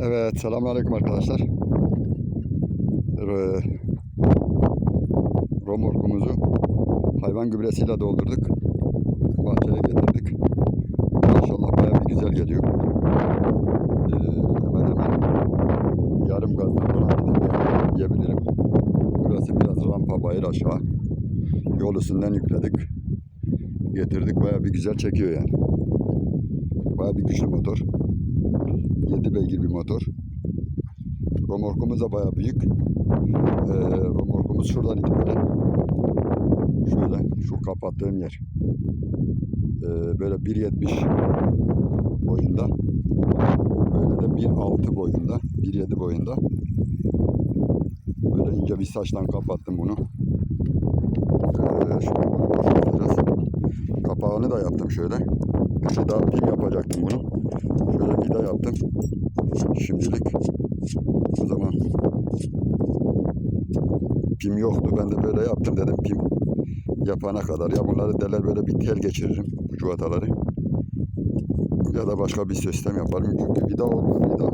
Evet, selamünaleyküm arkadaşlar. Ee, Romorkumuzu hayvan gübresiyle doldurduk. Bahçeye getirdik. Maşallah bayağı bir güzel geliyor. Ee, hemen hemen yarım gazdan falan gidip diyebilirim. Burası biraz rampa bayır aşağı. Yol üstünden yükledik. Getirdik bayağı bir güzel çekiyor yani. Bayağı bir güçlü motor. 7 beygir bir motor. Romorkumuz da bayağı büyük. Ee, romorkumuz şuradan itibaren şöyle şu kapattığım yer. Ee, böyle 1.70 boyunda. Böyle de 1.6 boyunda. 1.7 boyunda. Böyle ince bir saçtan kapattım bunu. Ee, boşaltacağız. Kapağını da yaptım şöyle. Daha pim yapacaktım bunu. Şöyle vida yaptım. Şimdilik o zaman pim yoktu. Ben de böyle yaptım dedim pim yapana kadar. Ya bunları deler böyle bir tel geçiririm bu cuvataları. Ya da başka bir sistem yaparım. Çünkü vida olur. Vida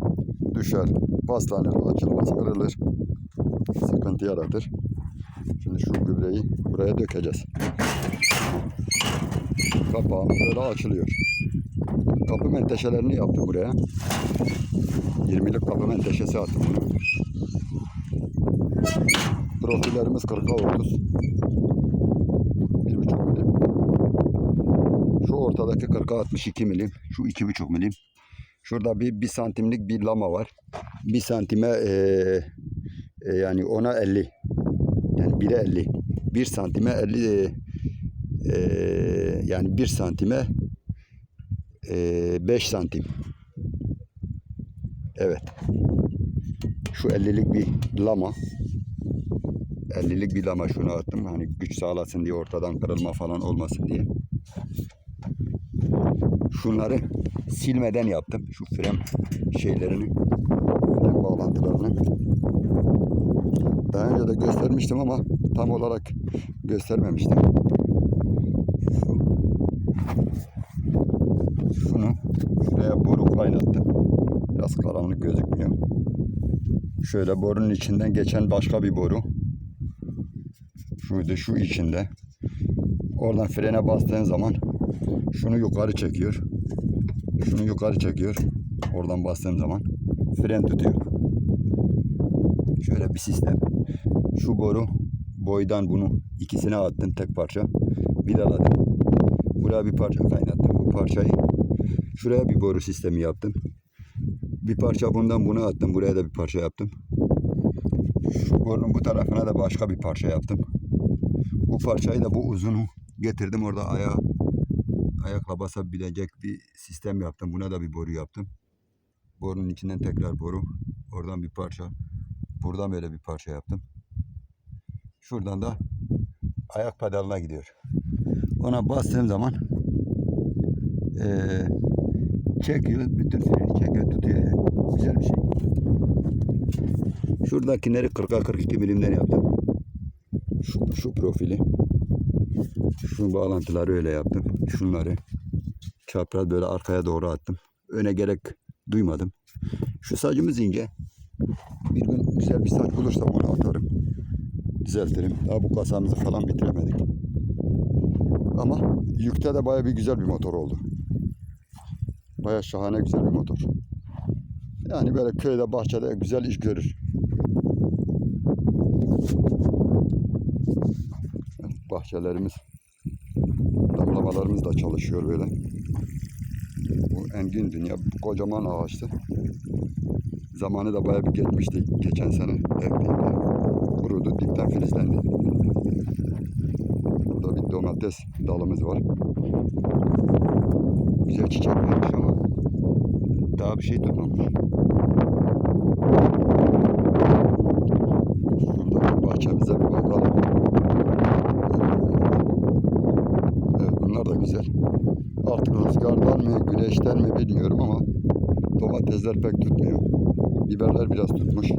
düşer, paslanır, açılmaz, kırılır. Sıkıntı yaratır. Şimdi şu gübreyi buraya dökeceğiz. Kapağımız böyle açılıyor. Kapı menteşelerini yaptım buraya. 20'lik kapı menteşesi attım bunu. Profillerimiz 40'a 30. 1,5 milim. Şu ortadaki 40'a 62 milim. Şu 2,5 milim. Şurada bir 1 santimlik bir lama var. 1 santime eee, e, yani ona 50. Yani 1'e 50. 1 santime 50 eee, eee, yani 1 santime eee, 5 santim. Evet. Şu 50'lik bir lama. 50'lik bir lama şunu attım. Hani güç sağlasın diye ortadan kırılma falan olmasın diye. Şunları silmeden yaptım. Şu fren şeylerini, fren bağlantılarını. Daha önce de göstermiştim ama tam olarak göstermemiştim. Şu, şunu kaynattım. Biraz karanlık gözükmüyor. Şöyle borunun içinden geçen başka bir boru. Şuydu şu içinde. Oradan frene bastığın zaman şunu yukarı çekiyor. Şunu yukarı çekiyor. Oradan bastığım zaman fren tutuyor. Şöyle bir sistem. Şu boru boydan bunu ikisine attım tek parça. Vidaladım. Buraya bir parça kaynattım. Bu parçayı şuraya bir boru sistemi yaptım. Bir parça bundan bunu attım. Buraya da bir parça yaptım. Şu borunun bu tarafına da başka bir parça yaptım. Bu parçayı da bu uzunu getirdim orada ayağa ayakla basabilecek bir sistem yaptım. Buna da bir boru yaptım. Borunun içinden tekrar boru. Oradan bir parça. Buradan böyle bir parça yaptım. Şuradan da ayak pedalına gidiyor. Ona bastığım zaman eee çekiyor. Bütün freni çekiyor tutuyor yani. Güzel bir şey. Şuradakileri 40'a 42 milimden yaptım. Şu, şu profili. Şu bağlantıları öyle yaptım. Şunları çapraz böyle arkaya doğru attım. Öne gerek duymadım. Şu sacımız ince. Bir gün güzel bir saç bulursam onu atarım. Düzeltirim. Daha bu kasamızı falan bitiremedik. Ama yükte de baya bir güzel bir motor oldu. Baya şahane güzel bir motor. Yani böyle köyde bahçede güzel iş görür. Bahçelerimiz damlamalarımız da çalışıyor böyle. Bu engin dünya bu kocaman ağaçtı. Zamanı da bayağı bir geçmişti. Geçen sene ektiğimde kurudu, dipten filizlendi. Burada bir domates dalımız var. Güzel çiçek vermiş ama daha bir şey tutmamış. Şurada bahçemize bir bakalım. Evet bunlar da güzel. Artık rüzgardan mı, güneşten mi bilmiyorum ama domatesler pek tutmuyor. Biberler biraz tutmuş.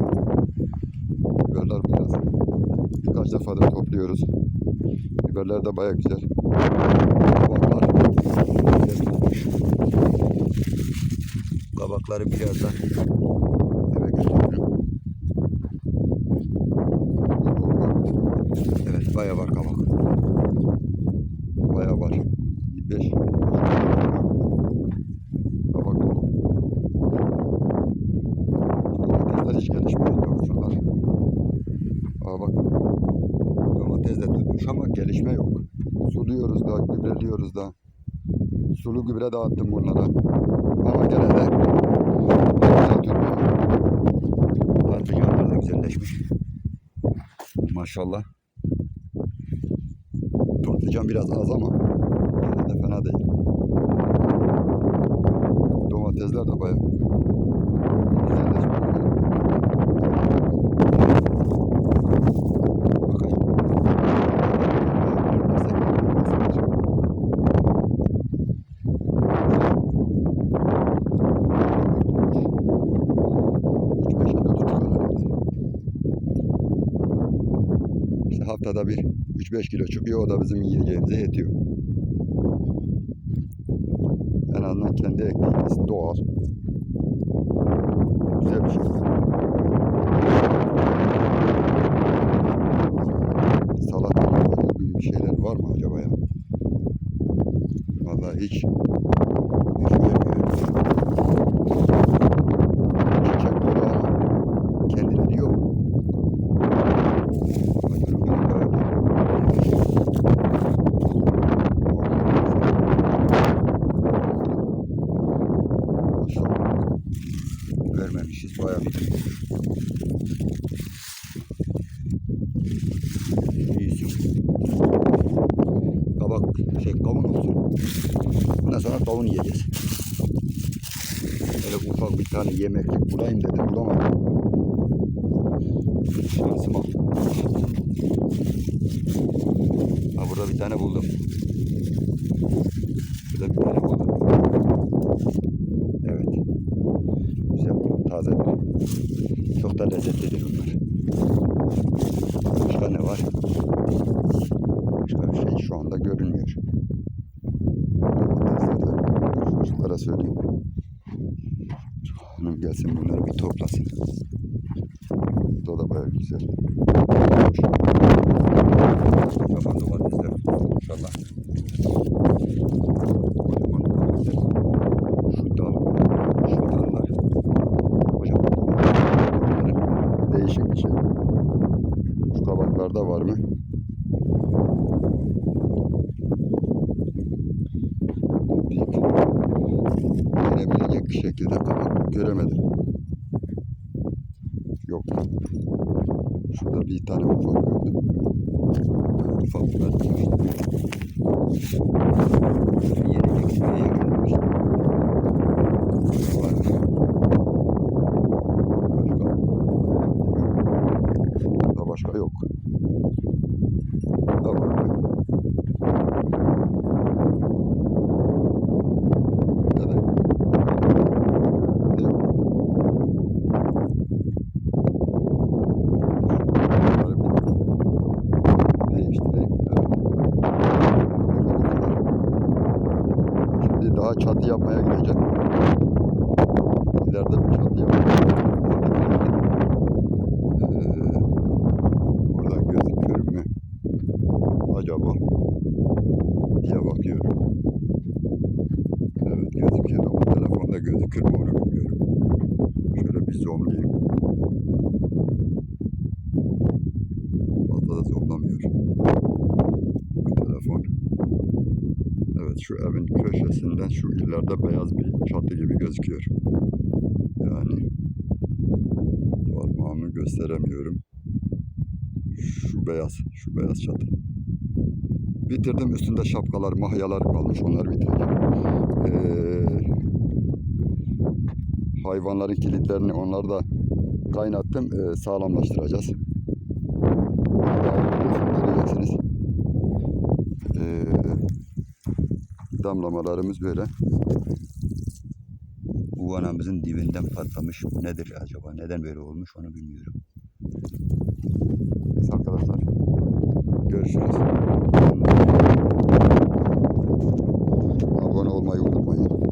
Biberler biraz. Birkaç defa da topluyoruz. Biberler de baya güzel. Kabakları birazdan eve götürürüm. Evet bayağı var kabak. Bayağı var. 5 kabak dolu. Domatesler hiç gelişmiyor. Bak şunlar. Aa bak. Domates de tutmuş ama gelişme yok. Suluyoruz da, gübreliyoruz da. Sulu gübre dağıttım bunlara. Ama gene de güzel. Patlıcanlar da güzelleşmiş. Maşallah. Patlıcan biraz az ama gene de fena değil. Domatesler de bayağı güzelleşmiş. Haftada bir 3-5 kilo çıkıyor. O da bizim yiyeceğimize yetiyor. En azından kendi ektiğimiz doğal. Güzel bir şey. Salata gibi bir şeyler var mı acaba ya? Vallahi hiç hiç görmüyorum. Çiçek dolu ama kendileri yok. Bakıyorum benim böyle. Maşallah. Vermemişiz bayağı bir. İyisin. Kabak Ondan sonra kavun yiyeceğiz. Böyle ufak bir tane yemeklik bulayım dedim bulamadım. Şansıma. Ha burada bir tane buldum. Burada bir tane buldum. Evet. Güzel, tazedir. Çok da lezzetlidir bunlar. Başka ne var? Başka bir şey şu anda görünmüyor. Domatesler de çocuklara söyleyeyim. Hanım gelsin bunları bir toplasın. Bu da bayağı güzel. Kocaman domatesler inşallah. Kocaman domatesler. Şu dal, şu dallar. Kocaman domatesler. Değişik bir şey. Şu kabaklarda var mı? Büyük. Yenebilecek şekilde kabak göremedim. Şurada bir tane ufak gördüm. Ufak bir Yenecek seviyeye gelmiş. Var mı? Başka? Burada başka yok. Burada var mı? Burada da yok. Yok. Bunları bir değiştireyim. Evet. Bunlar bu kadar. Şimdi daha çatı yapmaya gideceğim. İleride bir çatı yapacağım. Ee, buradan gözükür mü? Acaba diye bakıyorum. Evet gözüküyor ama telefonda gözükür mü onu bilmiyorum. Şöyle bir zoomlayayım. Fazla da zoomlamıyor. Bu telefon. Evet şu evin köşesinden şu ileride beyaz bir çatı gibi gözüküyor. Yani parmağımı gösteremiyorum. Şu beyaz, şu beyaz çatı. Bitirdim üstünde şapkalar, mahyalar kalmış onları bitireceğim. Ee, hayvanların kilitlerini onları da kaynattım ee, sağlamlaştıracağız. Göreceksiniz. Ee, damlamalarımız böyle. Bu vanamızın dibinden patlamış. Bu nedir acaba? Neden böyle olmuş onu bilmiyorum. Neyse arkadaşlar. Görüşürüz. Abone olmayı unutmayın.